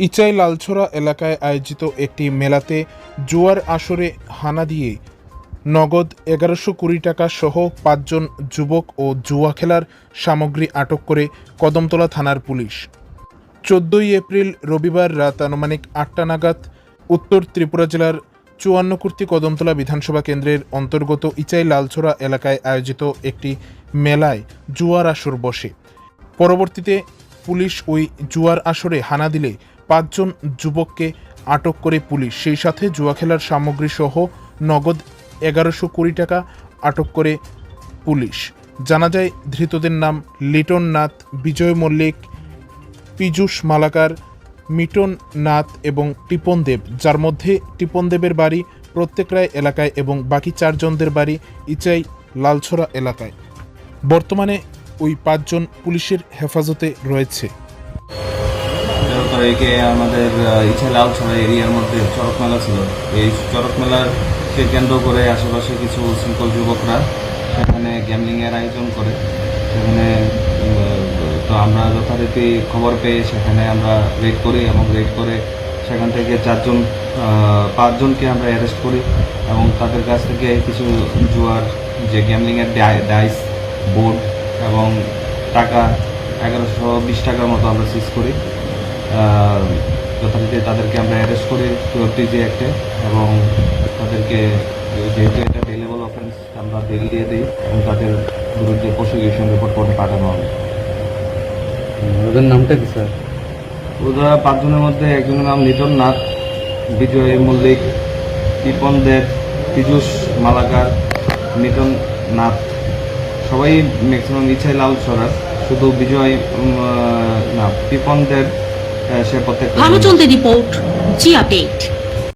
ইচাই লালছড়া এলাকায় আয়োজিত একটি মেলাতে জুয়ার আসরে হানা দিয়ে নগদ এগারোশো কুড়ি টাকা সহ পাঁচজন যুবক ও জুয়া খেলার সামগ্রী আটক করে কদমতলা থানার পুলিশ। চোদ্দোই এপ্রিল রবিবার রাত আনুমানিক আটটা নাগাদ উত্তর ত্রিপুরা জেলার চুয়ান্নকুর্তি কদমতলা বিধানসভা কেন্দ্রের অন্তর্গত ইচাই লালছড়া এলাকায় আয়োজিত একটি মেলায় জুয়ার আসর বসে। পরবর্তীতে পুলিশ ওই জুয়ার আসরে হানা দিলে পাঁচজন যুবককে আটক করে পুলিশ। সেই সাথে জুয়া খেলার সামগ্রী সহ নগদ এগারোশো কুড়ি টাকা আটক করে পুলিশ। জানা যায়, ধৃতদের নাম লিটন নাথ, বিজয় মল্লিক, পীযূষ মালাকার, মিটন নাথ এবং টিপন দেব। যার মধ্যে টিপন দেবের বাড়ি প্রত্যেক রায় এলাকায় এবং বাকি চারজনদের বাড়ি ইচাই লালছড়া এলাকায়। বর্তমানে ওই পাঁচজন পুলিশের হেফাজতে রয়েছে। তারিখে আমাদের ইচ্ছা লালছড়া এরিয়ার মধ্যে চড়ক মেলা ছিল। এই চড়ক মেলাকে কেন্দ্র করে আশেপাশে কিছু শৃঙ্খল যুবকরা সেখানে গ্যামলিংয়ের আয়োজন করে। সেখানে তো আমরা যথারীতি খবর পেয়ে সেখানে আমরা রেড করি এবং রেড করে সেখান থেকে চারজন পাঁচজনকে আমরা অ্যারেস্ট করি এবং তাদের কাছ থেকে কিছু জুয়ার যে গ্যামলিংয়ের ডাইস বোর্ড এবং টাকা এগারোশো বিশ টাকার মতো আমরা সিজ করি। যথারীতি তাদেরকে আমরা অ্যারেস্ট করি টিজি অ্যাক্টে এবং তাদেরকে যেহেতু এটা বেলেবল অফেন্স আমরা বেল দিয়ে দিই এবং তাদের বিরুদ্ধে প্রসিকিউশন রিপোর্ট করে পাঠানো হবে। ওদের নামটা কি স্যার? ওরা পাঁচজনের মধ্যে একজনের নাম লিটন নাথ বিজয় মল্লিক টিপন দেব পীযূষ মালাকার মিটন নাথ। সবাই ম্যাক্সিমাম ইচ্ছাই লাল সরাস, শুধু বিজয় না পিপনদের সে সে প্রত্যেক চলতে রিপোর্ট জি আপডেট